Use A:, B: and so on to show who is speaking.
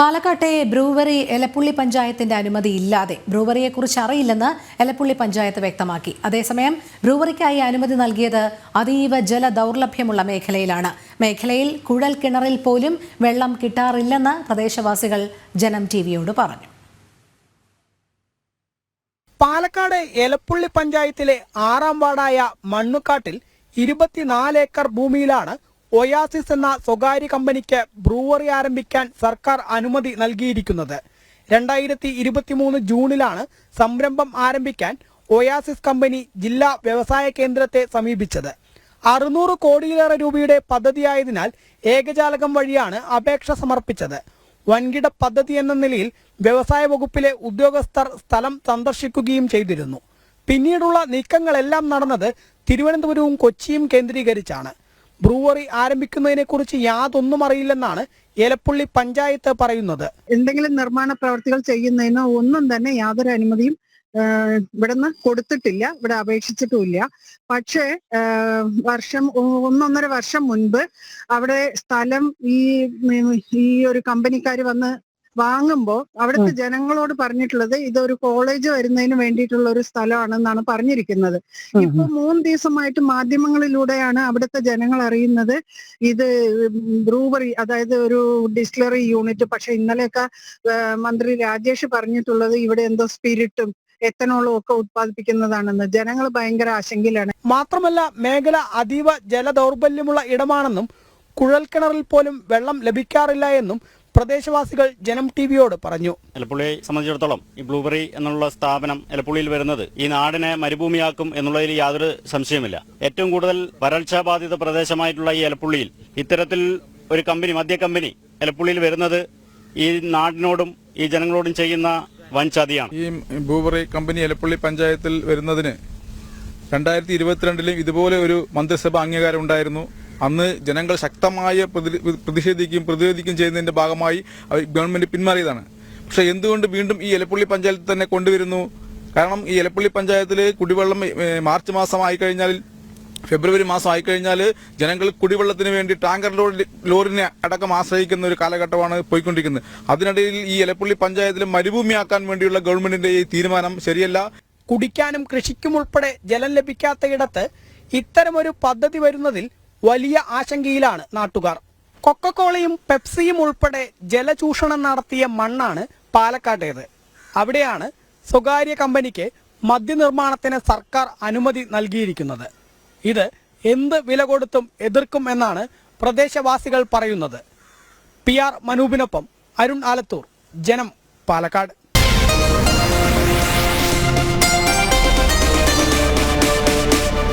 A: പാലക്കാട്ടെ ബ്രൂവറി എലപ്പുള്ളി പഞ്ചായത്തിന്റെ അനുമതി ഇല്ലാതെ ബ്രൂവറിയെക്കുറിച്ച് അറിയില്ലെന്ന് എലപ്പുള്ളി പഞ്ചായത്ത് വ്യക്തമാക്കി. അതേസമയം ബ്രൂവറിക്കായി അനുമതി നൽകിയത് അതീവ ജല ദൗർലഭ്യമുള്ള മേഖലയിലാണ്. മേഖലയിൽ കുഴൽ കിണറിൽ പോലും വെള്ളം കിട്ടാറില്ലെന്ന് പ്രദേശവാസികൾ ജനം ടിവിയോട് പറഞ്ഞു.
B: പാലക്കാട് എലപ്പുള്ളി പഞ്ചായത്തിലെ ആറാം വാർഡായ മണ്ണുക്കാട്ടിൽ ഇരുപത്തിനാല് ഏക്കർ ഭൂമിയിലാണ് ഒയാസിസ് എന്ന സ്വകാര്യ കമ്പനിക്ക് ബ്രൂവറി ആരംഭിക്കാൻ സർക്കാർ അനുമതി നൽകിയിരിക്കുന്നത്. രണ്ടായിരത്തി ഇരുപത്തിമൂന്ന് ജൂണിലാണ് സംരംഭം ആരംഭിക്കാൻ ഒയാസിസ് കമ്പനി ജില്ലാ വ്യവസായ കേന്ദ്രത്തെ സമീപിച്ചത്. അറുന്നൂറ് കോടിയിലേറെ രൂപയുടെ പദ്ധതിയായതിനാൽ ഏകജാലകം വഴിയാണ് അപേക്ഷ സമർപ്പിച്ചത്. വൻകിട പദ്ധതി എന്ന നിലയിൽ വ്യവസായ വകുപ്പിലെ ഉദ്യോഗസ്ഥർ സ്ഥലം സന്ദർശിക്കുകയും ചെയ്തിരുന്നു. പിന്നീടുള്ള നീക്കങ്ങളെല്ലാം നടന്നത് തിരുവനന്തപുരവും കൊച്ചിയും കേന്ദ്രീകരിച്ചാണ്. ബ്രൂവറി ആരംഭിക്കുന്നതിനെക്കുറിച്ച് യാതൊന്നും അറിയില്ലെന്നാണ് ഏലപ്പുള്ളി പഞ്ചായത്ത് പറയുന്നത്.
C: എന്തെങ്കിലും നിർമ്മാണ പ്രവർത്തികൾ ചെയ്യുന്നതിനോ ഒന്നും തന്നെ യാതൊരു അനുമതിയും ഇവിടെ ഇവിടുന്ന് കൊടുത്തിട്ടില്ല ഇവിടെ അപേക്ഷിച്ചിട്ടുമില്ല. പക്ഷേ വർഷം ഒന്നൊന്നര വർഷം മുൻപ് അവിടെ സ്ഥലം ഈ ഈ ഒരു കമ്പനിക്കാർ വന്ന് വാങ്ങുമ്പോ അവിടുത്തെ ജനങ്ങളോട് പറഞ്ഞിട്ടുള്ളത് ഇതൊരു കോളേജ് വരുന്നതിന് വേണ്ടിയിട്ടുള്ള ഒരു സ്ഥലമാണെന്നാണ് പറഞ്ഞിരിക്കുന്നത്. ഇപ്പൊ മൂന്ന് ദിവസമായിട്ട് മാധ്യമങ്ങളിലൂടെയാണ് അവിടുത്തെ ജനങ്ങൾ അറിയുന്നത്. ഇത് ബ്രൂവറി അതായത് ഒരു ഡിസ്റ്റിലറി യൂണിറ്റ് പക്ഷെ ഇന്നലെയൊക്കെ മന്ത്രി രാജേഷ് പറഞ്ഞിട്ടുള്ളത് ഇവിടെ എന്തോ സ്പിരിറ്റും എത്തനോളും ഒക്കെ ഉത്പാദിപ്പിക്കുന്നതാണെന്ന്. ജനങ്ങൾ ഭയങ്കര ആശങ്കയിലാണ്.
B: മാത്രമല്ല മേഖല അതീവ ജലദൗർബല്യമുള്ള ഇടമാണെന്നും കുഴൽക്കിണറിൽ പോലും വെള്ളം ലഭിക്കാറില്ല എന്നും പ്രദേശവാസികൾ ജനം ടിവിയോട് പറഞ്ഞു.
D: എലപ്പുള്ളിയെ സംബന്ധിച്ചിടത്തോളം ഈ ബ്ലൂബെറി എന്നുള്ള സ്ഥാപനം എലപ്പുള്ളിയിൽ വരുന്നത് ഈ നാടിനെ മരുഭൂമിയാക്കും എന്നുള്ളതിൽ യാതൊരു സംശയമില്ല ഏറ്റവും കൂടുതൽ വരൾച്ച ബാധിത പ്രദേശമായിട്ടുള്ള ഈ എലപ്പുള്ളിയിൽ ഇത്തരത്തിൽ ഒരു കമ്പനി മദ്യ കമ്പനി എലപ്പുള്ളിയിൽ വരുന്നത് ഈ നാടിനോടും ഈ ജനങ്ങളോടും ചെയ്യുന്ന വൻ ചതിയാണ്
E: ഈ ബ്ലൂബെറി കമ്പനി എലപ്പുള്ളി പഞ്ചായത്തിൽ വരുന്നതിന് രണ്ടായിരത്തി ഇരുപത്തിരണ്ടിലും ഇതുപോലെ ഒരു മന്ത്രിസഭ അംഗീകാരം ഉണ്ടായിരുന്നു അന്ന് ജനങ്ങൾ ശക്തമായ പ്രതി- പ്രതിഷേധിക്കുകയും പ്രതിരോധിക്കുകയും ചെയ്യുന്നതിന്റെ ഭാഗമായി ഗവൺമെന്റ് പിന്മാറിയതാണ്. പക്ഷെ എന്തുകൊണ്ട് വീണ്ടും ഈ എലപ്പള്ളി പഞ്ചായത്ത് തന്നെ കൊണ്ടുവരുന്നു? കാരണം ഈ എലപ്പള്ളി പഞ്ചായത്തിൽ കുടിവെള്ളം മാർച്ച് മാസം ആയി കഴിഞ്ഞാൽ ഫെബ്രുവരി മാസം ആയിക്കഴിഞ്ഞാൽ ജനങ്ങൾ കുടിവെള്ളത്തിന് വേണ്ടി ടാങ്കർ ലോറി ലോറിനെ അടക്കം ആശ്രയിക്കുന്ന ഒരു കാലഘട്ടമാണ് പോയിക്കൊണ്ടിരിക്കുന്നത്. അതിനിടയിൽ ഈ എലപ്പള്ളി പഞ്ചായത്തിൽ മരുഭൂമിയാക്കാൻ വേണ്ടിയുള്ള ഗവൺമെന്റിന്റെ ഈ തീരുമാനം ശരിയല്ല.
B: കുടിക്കാനും കൃഷിക്കും ഉൾപ്പെടെ ജലം ലഭിക്കാത്തയിടത്ത് ഇത്തരമൊരു പദ്ധതി വരുന്നതിൽ വലിയ ആശങ്കയിലാണ് നാട്ടുകാർ. കൊക്കക്കോളയും പെപ്സിയും ഉൾപ്പെടെ ജലചൂഷണം നടത്തിയ മണ്ണാണ് പാലക്കാട്ടേത്. അവിടെയാണ് സ്വകാര്യ കമ്പനിക്ക് മദ്യനിർമ്മാണത്തിന് സർക്കാർ അനുമതി നൽകിയിരിക്കുന്നത്. ഇത് എന്ത് വില കൊടുത്തും എതിർക്കും എന്നാണ് പ്രദേശവാസികൾ പറയുന്നത്. പി ആർ മനൂപിനൊപ്പം അരുൺ ആലത്തൂർ ജനം പാലക്കാട്.